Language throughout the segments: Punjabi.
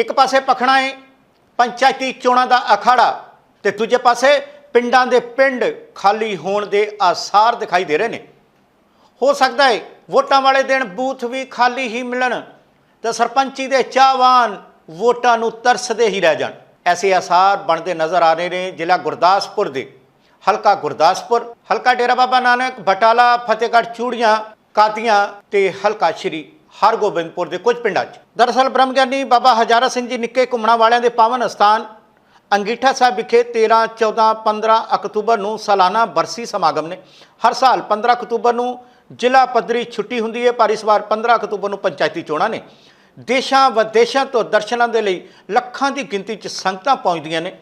ਇੱਕ ਪਾਸੇ ਪਖਣਾ ਹੈ ਪੰਚਾਇਤੀ ਚੋਣਾਂ ਦਾ ਅਖਾੜਾ ਤੇ ਦੂਜੇ ਪਾਸੇ ਪਿੰਡਾਂ ਦੇ ਪਿੰਡ ਖਾਲੀ ਹੋਣ ਦੇ ਆਸਾਰ ਦਿਖਾਈ ਦੇ ਰਹੇ ਨੇ। ਹੋ ਸਕਦਾ ਹੈ ਵੋਟਾਂ ਵਾਲੇ ਦਿਨ ਬੂਥ ਵੀ ਖਾਲੀ ਹੀ ਮਿਲਣ ਤੇ ਸਰਪੰਚੀ ਦੇ ਚਾਹਵਾਨ ਵੋਟਾਂ ਨੂੰ ਤਰਸਦੇ ਹੀ ਰਹਿ ਜਾਣ। ਐਸੇ ਆਸਾਰ ਬਣਦੇ ਨਜ਼ਰ ਆ ਰਹੇ ਨੇ ਜ਼ਿਲ੍ਹਾ ਗੁਰਦਾਸਪੁਰ ਦੇ। ਹਲਕਾ ਗੁਰਦਾਸਪੁਰ, ਹਲਕਾ ਡੇਰਾ ਬਾਬਾ ਨਾਨਕ, ਬਟਾਲਾ, ਫਤਿਹਗੜ੍ਹ, ਚੂੜੀਆਂ, ਕਾਦੀਆਂ ਤੇ ਹਲਕਾ ਸ਼੍ਰੀ ਹਰਗੋਬਿੰਦਪੁਰ ਦੇ ਕੁਝ ਪਿੰਡਾਂ 'ਚ। ਦਰਅਸਲ ਬ੍ਰਹਮ ਗਿਆਨੀ ਬਾਬਾ ਹਜ਼ਾਰਾ ਸਿੰਘ ਜੀ ਨਿੱਕੇ ਘੁੰਮਣਾ ਵਾਲਿਆਂ ਦੇ ਪਾਵਨ ਅਸਥਾਨ ਅੰਗੀਠਾ ਸਾਹਿਬ ਵਿਖੇ 13 14 15 ਅਕਤੂਬਰ ਨੂੰ ਸਾਲਾਨਾ ਬਰਸੀ ਸਮਾਗਮ ਨੇ। ਹਰ ਸਾਲ 15 ਅਕਤੂਬਰ ਨੂੰ ਜ਼ਿਲ੍ਹਾ ਪੱਧਰੀ ਛੁੱਟੀ ਹੁੰਦੀ ਹੈ, ਪਰ ਇਸ ਵਾਰ 15 ਅਕਤੂਬਰ ਨੂੰ ਪੰਚਾਇਤੀ ਚੋਣਾਂ ਨੇ। ਦੇਸ਼ਾਂ ਵਿਦੇਸ਼ਾਂ ਤੋਂ ਦਰਸ਼ਨਾਂ ਦੇ ਲਈ ਲੱਖਾਂ ਦੀ ਗਿਣਤੀ 'ਚ ਸੰਗਤਾਂ ਪਹੁੰਚਦੀਆਂ ਨੇ।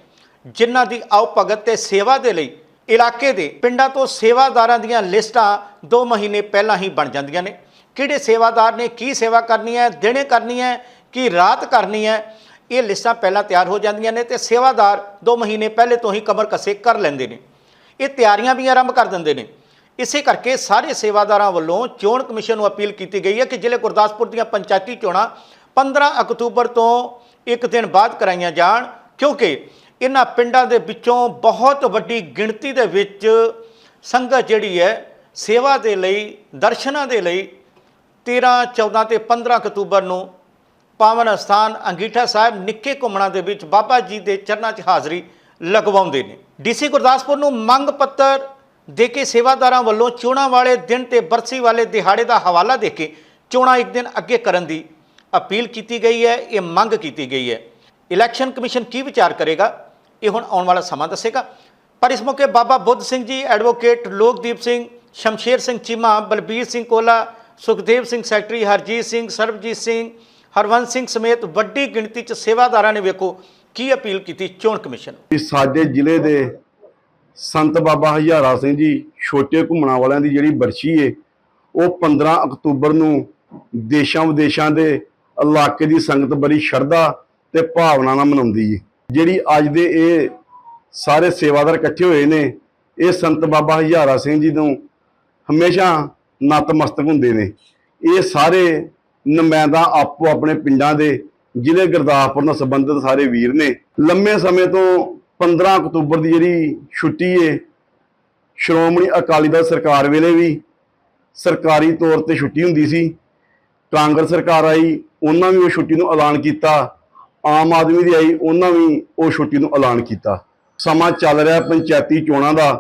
ਜਿਨ੍ਹਾਂ ਦੀ ਆਓ ਭਗਤ ਤੇ ਸੇਵਾ ਦੇ ਲਈ ਇਲਾਕੇ ਦੇ ਪਿੰਡਾਂ ਤੋਂ ਸੇਵਾਦਾਰਾਂ ਦੀਆਂ ਲਿਸਟਾਂ 2 ਮਹੀਨੇ ਪਹਿਲਾਂ ਹੀ ਬਣ ਜਾਂਦੀਆਂ ਨੇ। ਕਿਹੜੇ ਸੇਵਾਦਾਰ ਨੇ, ਕੀ ਸੇਵਾ ਕਰਨੀ ਹੈ, ਦਿਨੇ ਕਰਨੀ ਹੈ, ਕੀ ਰਾਤ ਕਰਨੀ ਹੈ, ਇਹ ਲਿਸਟਾਂ ਪਹਿਲਾਂ ਤਿਆਰ ਹੋ ਜਾਂਦੀਆਂ ਨੇ ਤੇ ਸੇਵਾਦਾਰ 2 ਮਹੀਨੇ ਪਹਿਲੇ ਤੋਂ ਹੀ ਕਮਰ ਕਸੇ ਕਰ ਲੈਂਦੇ ਨੇ। ਇਹ ਤਿਆਰੀਆਂ ਵੀ ਆਰੰਭ ਕਰ ਦਿੰਦੇ ਨੇ। ਇਸੇ ਕਰਕੇ ਸਾਰੇ ਸੇਵਾਦਾਰਾਂ ਵੱਲੋਂ ਚੋਣ ਕਮਿਸ਼ਨ ਨੂੰ ਅਪੀਲ ਕੀਤੀ ਗਈ ਹੈ ਕਿ ਜ਼ਿਲ੍ਹੇ ਗੁਰਦਾਸਪੁਰ ਦੀਆਂ ਪੰਚਾਇਤੀ ਚੋਣਾਂ 15 ਅਕਤੂਬਰ ਤੋਂ ਇੱਕ ਦਿਨ ਬਾਅਦ ਕਰਾਈਆਂ ਜਾਣ, ਕਿਉਂਕਿ ਇਹਨਾਂ ਪਿੰਡਾਂ ਦੇ ਵਿੱਚੋਂ ਬਹੁਤ ਵੱਡੀ ਗਿਣਤੀ ਦੇ ਵਿੱਚ ਸੰਗਤ ਜਿਹੜੀ ਹੈ ਸੇਵਾ ਦੇ ਲਈ, ਦਰਸ਼ਨਾਂ ਦੇ ਲਈ 13 14 ਤੇ 15 ਅਕਤੂਬਰ ਨੂੰ ਪਾਵਨ ਅਸਥਾਨ ਅੰਗੀਠਾ ਸਾਹਿਬ ਨਿੱਕੇ ਘੁੰਮਣਾ ਦੇ ਵਿੱਚ ਬਾਬਾ ਜੀ ਦੇ ਚਰਨਾਂ 'ਚ ਹਾਜ਼ਰੀ ਲਗਵਾਉਂਦੇ ਨੇ। ਡੀਸੀ ਗੁਰਦਾਸਪੁਰ ਨੂੰ ਮੰਗ ਪੱਤਰ ਦੇ ਕੇ ਸੇਵਾਦਾਰਾਂ ਵੱਲੋਂ ਚੋਣਾਂ ਵਾਲੇ ਦਿਨ ਤੇ ਬਰਸੀ ਵਾਲੇ ਦਿਹਾੜੇ ਦਾ ਹਵਾਲਾ ਦੇ ਕੇ ਚੋਣਾਂ ਇੱਕ ਦਿਨ ਅੱਗੇ ਕਰਨ ਦੀ ਅਪੀਲ ਕੀਤੀ ਗਈ ਹੈ, ਇਹ ਮੰਗ ਕੀਤੀ ਗਈ ਹੈ। ਇਲੈਕਸ਼ਨ ਕਮਿਸ਼ਨ ਕੀ ਵਿਚਾਰ ਕਰੇਗਾ? ਇਹ ਹੁਣ ਆਉਣ ਵਾਲਾ ਸਮਾਂ ਦੱਸੇਗਾ। ਪਰ ਇਸ ਮੌਕੇ ਬਾਬਾ ਬੁੱਧ ਸਿੰਘ ਜੀ, ਐਡਵੋਕੇਟ ਲੋਕਦੀਪ ਸਿੰਘ, ਸ਼ਮਸ਼ੇਰ ਸਿੰਘ ਚੀਮਾ, ਬਲਬੀਰ ਸਿੰਘ ਕੋਲਾ ਸੁਖਦੇਵ ਸਿੰਘ, ਸੈਕਟਰੀ ਹਰਜੀਤ ਸਿੰਘ, ਸਰਬਜੀਤ ਸਿੰਘ ਹਰਵੰਤ ਸਿੰਘ ਸਮੇਤ ਵੱਡੀ ਗਿਣਤੀ 'ਚ ਸੇਵਾਦਾਰਾਂ ਨੇ ਵੇਖੋ ਕੀ ਅਪੀਲ ਕੀਤੀ ਚੋਣ ਕਮਿਸ਼ਨ ਵੀ ਸਾਡੇ ਜ਼ਿਲ੍ਹੇ ਦੇ ਸੰਤ ਬਾਬਾ ਹਜ਼ਾਰਾ ਸਿੰਘ ਜੀ, ਛੋਟੇ ਘੁੰਮਣਾ ਵਾਲਿਆਂ ਦੀ ਜਿਹੜੀ ਬਰਸ਼ੀ ਏ, ਉਹ 15 ਅਕਤੂਬਰ ਨੂੰ ਦੇਸ਼ਾਂ ਵਿਦੇਸ਼ਾਂ ਦੇ ਇਲਾਕੇ ਦੀ ਸੰਗਤ ਬੜੀ ਸ਼ਰਧਾ ਤੇ ਭਾਵਨਾ ਨਾਲ ਮਨਾਉਂਦੀ ਏ। ਜਿਹੜੀ ਅੱਜ ਦੇ ਇਹ ਸਾਰੇ ਸੇਵਾਦਾਰ ਇਕੱਠੇ ਹੋਏ ਨੇ, ਇਹ ਸੰਤ ਬਾਬਾ ਹਜ਼ਾਰਾ ਸਿੰਘ ਜੀ ਨੂੰ ਹਮੇਸ਼ਾ ਨਤਮਸਤਕ ਹੁੰਦੇ ਨੇ। ਇਹ ਸਾਰੇ ਨੁਮਾਇੰਦਾ ਆਪੋ ਆਪਣੇ ਪਿੰਡਾਂ ਦੇ ਜ਼ਿਲ੍ਹੇ ਗੁਰਦਾਸਪੁਰ ਨਾਲ ਸੰਬੰਧਿਤ ਸਾਰੇ ਵੀਰ ਨੇ। ਲੰਮੇ ਸਮੇਂ ਤੋਂ 15 ਅਕਤੂਬਰ ਦੀ ਜਿਹੜੀ ਛੁੱਟੀ ਏ, ਸ਼੍ਰੋਮਣੀ ਅਕਾਲੀ ਦਲ ਸਰਕਾਰ ਵੇਲੇ ਵੀ ਸਰਕਾਰੀ ਤੌਰ ਤੇ ਛੁੱਟੀ ਹੁੰਦੀ ਸੀ। ਕਾਂਗਰਸ ਸਰਕਾਰ ਆਈ, ਉਹਨਾਂ ਵੀ ਉਹ ਛੁੱਟੀ ਨੂੰ ਐਲਾਨ ਕੀਤਾ। ਆਮ ਆਦਮੀ ਦੀ ਆਈ, ਉਹਨਾਂ ਵੀ ਉਹ ਛੁੱਟੀ ਨੂੰ ਐਲਾਨ ਕੀਤਾ। ਸਮਾਂ ਚੱਲ ਰਿਹਾ ਪੰਚਾਇਤੀ ਚੋਣਾਂ ਦਾ।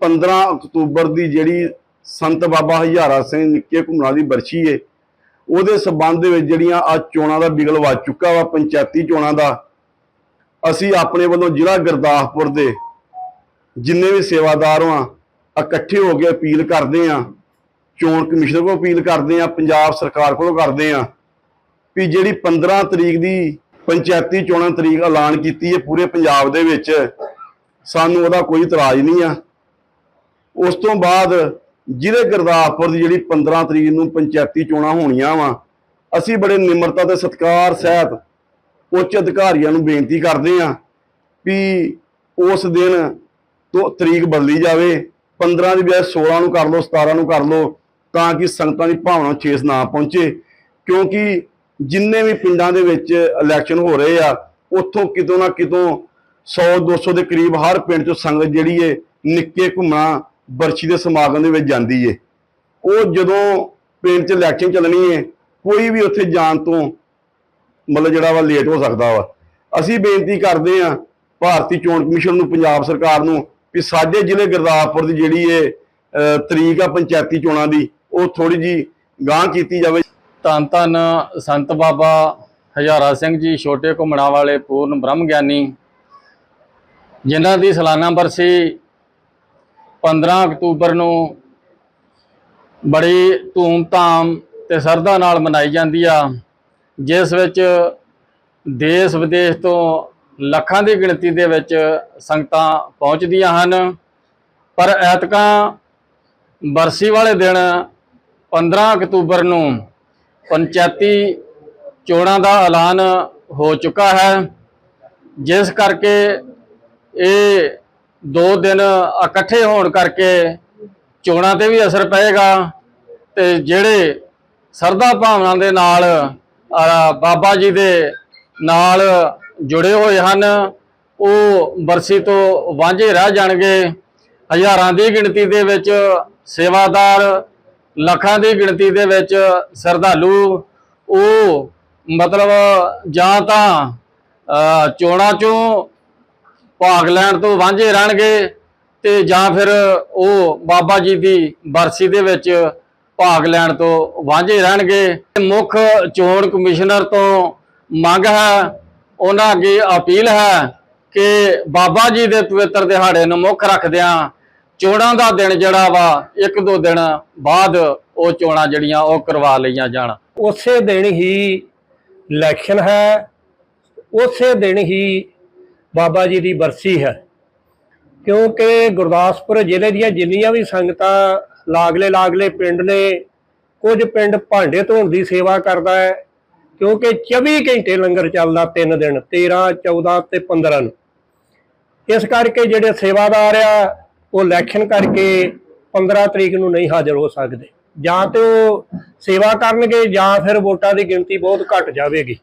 15 ਅਕਤੂਬਰ ਦੀ ਜਿਹੜੀ ਸੰਤ ਬਾਬਾ ਹਜ਼ਾਰਾ ਸਿੰਘ ਨਿੱਕੇ ਘੁੰਮਣਾ ਦੀ ਬਰਸ਼ੀ ਏ। ਉਹਦੇ ਸਬੰਧ ਦੇ ਵਿੱਚ ਜਿਹੜੀਆਂ ਆ ਚੋਣਾਂ ਦਾ ਬਿਗਲ ਵੱਜ ਚੁੱਕਾ ਵਾ, ਪੰਚਾਇਤੀ ਚੋਣਾਂ ਦਾ, ਅਸੀਂ ਆਪਣੇ ਵੱਲੋਂ ਜ਼ਿਲ੍ਹਾ ਗੁਰਦਾਸਪੁਰ ਦੇ ਜਿੰਨੇ ਵੀ ਸੇਵਾਦਾਰ ਆ ਇਕੱਠੇ ਹੋ ਕੇ ਅਪੀਲ ਕਰਦੇ ਆ। ਚੋਣ ਕਮਿਸ਼ਨਰ ਕੋਲ ਅਪੀਲ ਕਰਦੇ ਆ, ਪੰਜਾਬ ਸਰਕਾਰ ਕੋਲੋਂ ਕਰਦੇ ਆ ਵੀ ਜਿਹੜੀ 15 ਤਰੀਕ ਦੀ ਪੰਚਾਇਤੀ ਚੋਣਾਂ ਤਰੀਕ ਐਲਾਨ ਕੀਤੀ ਹੈ ਪੂਰੇ ਪੰਜਾਬ ਦੇ ਵਿੱਚ, ਸਾਨੂੰ ਉਹਦਾ ਕੋਈ ਇਤਰਾਜ਼ ਨਹੀਂ ਆ। ਉਸ ਤੋਂ ਬਾਅਦ ਜ਼ਿਲ੍ਹੇ ਗੁਰਦਾਸਪੁਰ ਦੀ ਜਿਹੜੀ 15 ਤਰੀਕ ਨੂੰ ਪੰਚਾਇਤੀ ਚੋਣਾਂ ਹੋਣੀਆਂ ਵਾ, ਅਸੀਂ ਬੜੇ ਨਿਮਰਤਾ ਤੇ ਸਤਿਕਾਰ ਸਹਿਤ ਉੱਚ ਅਧਿਕਾਰੀਆਂ ਨੂੰ ਬੇਨਤੀ ਕਰਦੇ ਹਾਂ ਵੀ ਉਸ ਦਿਨ ਤੋਂ ਤਰੀਕ ਬਦਲੀ ਜਾਵੇ 15 ਦੀ ਬਜਾਏ 16 ਨੂੰ ਕਰ ਲਓ 17 ਨੂੰ ਕਰ ਲਓ, ਤਾਂ ਕਿ ਸੰਗਤਾਂ ਦੀ ਭਾਵਨਾ ਛੇਸ ਨਾ ਪਹੁੰਚੇ। ਕਿਉਂਕਿ ਜਿੰਨੇ ਵੀ ਪਿੰਡਾਂ ਦੇ ਵਿੱਚ ਇਲੈਕਸ਼ਨ ਹੋ ਰਹੇ ਆ, ਉੱਥੋਂ ਕਿਤੋਂ ਨਾ ਕਿਤੋਂ 100 200 ਦੇ ਕਰੀਬ ਹਰ ਪਿੰਡ ਚੋਂ ਸੰਗਤ ਜਿਹੜੀ ਏ, ਨਿੱਕੇ ਘੁੰਮਣਾ ਬਰਸ਼ੀ ਦੇ ਸਮਾਗਮ ਦੇ ਵਿੱਚ ਜਾਂਦੀ ਏ। ਉਹ ਜਦੋਂ ਪਿੰਡ 'ਚ ਇਲੈਕਸ਼ਨ ਚੱਲਣੀ ਏ, ਕੋਈ ਵੀ ਉੱਥੇ ਜਾਣ ਤੋਂ ਮਤਲਬ ਜਿਹੜਾ ਵਾ ਲੇਟ ਹੋ ਸਕਦਾ ਵਾ। ਅਸੀਂ ਬੇਨਤੀ ਕਰਦੇ ਆ, ਭਾਰਤੀ ਚੋਣ ਕਮਿਸ਼ਨ ਨੂੰ, ਪੰਜਾਬ ਸਰਕਾਰ ਨੂੰ ਵੀ ਸਾਡੇ ਜ਼ਿਲ੍ਹੇ ਗੁਰਦਾਸਪੁਰ ਦੀ ਜਿਹੜੀ ਇਹ ਤਰੀਕ ਆ ਪੰਚਾਇਤੀ ਚੋਣਾਂ ਦੀ, ਉਹ ਥੋੜੀ ਜੀ ਗਾਂਹ ਕੀਤੀ ਜਾਵੇ। ਧੰਨ ਧੰਨ ਸੰਤ ਬਾਬਾ ਹਜ਼ਾਰਾ ਸਿੰਘ ਜੀ, ਛੋਟੇ ਘੁੰਮਣਾ ਵਾਲੇ ਪੂਰਨ ਬ੍ਰਹਮ ਗਿਆਨੀ, ਜਿਨ੍ਹਾਂ ਦੀ ਸਾਲਾਨਾ ਬਰਸੀ 15 ਅਕਤੂਬਰ ਨੂੰ ਬੜੀ ਧੂਮ-ਧਾਮ ਤੇ ਸਰਦਾ ਨਾਲ ਮਨਾਈ ਜਾਂਦੀ ਆ, ਜਿਸ ਵਿੱਚ ਦੇਸ਼ ਵਿਦੇਸ਼ ਤੋਂ ਲੱਖਾਂ ਦੀ ਗਿਣਤੀ ਦੇ ਵਿੱਚ ਸੰਗਤਾਂ ਪਹੁੰਚਦੀਆਂ ਹਨ। ਪਰ ਐਤਕਾਂ ਬਰਸੀ ਵਾਲੇ ਦਿਨ 15 ਅਕਤੂਬਰ ਨੂੰ ਪੰਚਾਇਤੀ ਚੋਣਾਂ ਦਾ ਐਲਾਨ ਹੋ ਚੁੱਕਾ ਹੈ, ਜਿਸ ਕਰਕੇ ਇਹ ਦੋ ਦਿਨ ਇਕੱਠੇ ਹੋਣ ਕਰਕੇ ਚੋਣਾਂ ਤੇ ਵੀ ਅਸਰ ਪਏਗਾ ਤੇ ਜਿਹੜੇ ਸਰਦਾ ਭਾਵਨਾ ਦੇ ਨਾਲ ਬਾਬਾ ਜੀ ਦੇ ਨਾਲ ਜੁੜੇ ਹੋਏ ਹਨ, ਉਹ ਬਰਸੀ ਤੋਂ ਵਾਂਝੇ ਰਹਿ ਜਾਣਗੇ। ਹਜ਼ਾਰਾਂ ਦੀ ਗਿਣਤੀ ਦੇ ਵਿੱਚ ਸੇਵਾਦਾਰ, ਲੱਖਾਂ ਦੀ ਗਿਣਤੀ ਦੇ ਵਿੱਚ ਸਰਧਾਲੂ, ਉਹ ਮਤਲਬ ਜਾਂ ਤਾਂ ਚੋਣਾਂ ਚੋਂ ਭਾਗ ਲੈਣ ਤੋਂ ਵਾਂਝੇ ਰਹਿਣਗੇ ਤੇ ਜਾਂ ਫਿਰ ਉਹ ਬਾਬਾ ਜੀ ਦੀ ਬਰਸੀ ਦੇ ਵਿੱਚ ਭਾਗ ਲੈਣ ਤੋਂ ਵਾਂਝੇ ਰਹਿਣਗੇ। ਮੁੱਖ ਚੋਣ ਕਮਿਸ਼ਨਰ ਤੋਂ ਮੰਗ ਹੈ, ਉਹਨਾਂ ਅੱਗੇ ਅਪੀਲ ਹੈ ਕਿ ਬਾਬਾ ਜੀ ਦੇ ਪਵਿੱਤਰ ਦਿਹਾੜੇ ਨੂੰ ਮੁੱਖ ਰੱਖਦਿਆਂ ਚੋਣਾਂ ਦਾ ਦਿਨ ਜਿਹੜਾ ਵਾ, ਇੱਕ ਦੋ ਦਿਨ ਬਾਅਦ ਉਹ ਚੋਣਾਂ ਜਿਹੜੀਆਂ ਉਹ ਕਰਵਾ ਲਈਆਂ ਜਾਣ। ਉਸੇ ਦਿਨ ਹੀ ਇਲੈਕਸ਼ਨ ਹੈ, ਉਸੇ ਦਿਨ ਹੀ ਬਾਬਾ ਜੀ ਦੀ ਬਰਸੀ ਹੈ। ਕਿਉਂਕਿ ਗੁਰਦਾਸਪੁਰ ਜ਼ਿਲ੍ਹੇ ਦੀਆਂ ਜਿੰਨੀਆਂ ਵੀ ਸੰਗਤਾਂ ਲਾਗਲੇ ਲਾਗਲੇ ਪਿੰਡ ਨੇ, ਕੁਝ ਪਿੰਡ ਭਾਂਡੇ ਧੋਣ ਦੀ ਸੇਵਾ ਕਰਦਾ ਹੈ, ਕਿਉਂਕਿ 24 ਘੰਟੇ ਲੰਗਰ ਚੱਲਦਾ 3 ਦਿਨ 13 14 ਤੇ 15 ਨੂੰ। ਇਸ ਕਰਕੇ ਜਿਹੜੇ ਸੇਵਾਦਾਰ ਆ, ਉਹ ਇਲੈਕਸ਼ਨ ਕਰਕੇ 15 ਤਰੀਕ ਨੂੰ ਨਹੀਂ ਹਾਜ਼ਰ ਹੋ ਸਕਦੇ। ਜਾਂ ਤੇ ਉਹ ਸੇਵਾ ਕਰਨਗੇ ਜਾਂ ਫਿਰ ਵੋਟਾਂ ਦੀ ਗਿਣਤੀ ਬਹੁਤ ਘਟ ਜਾਵੇਗੀ।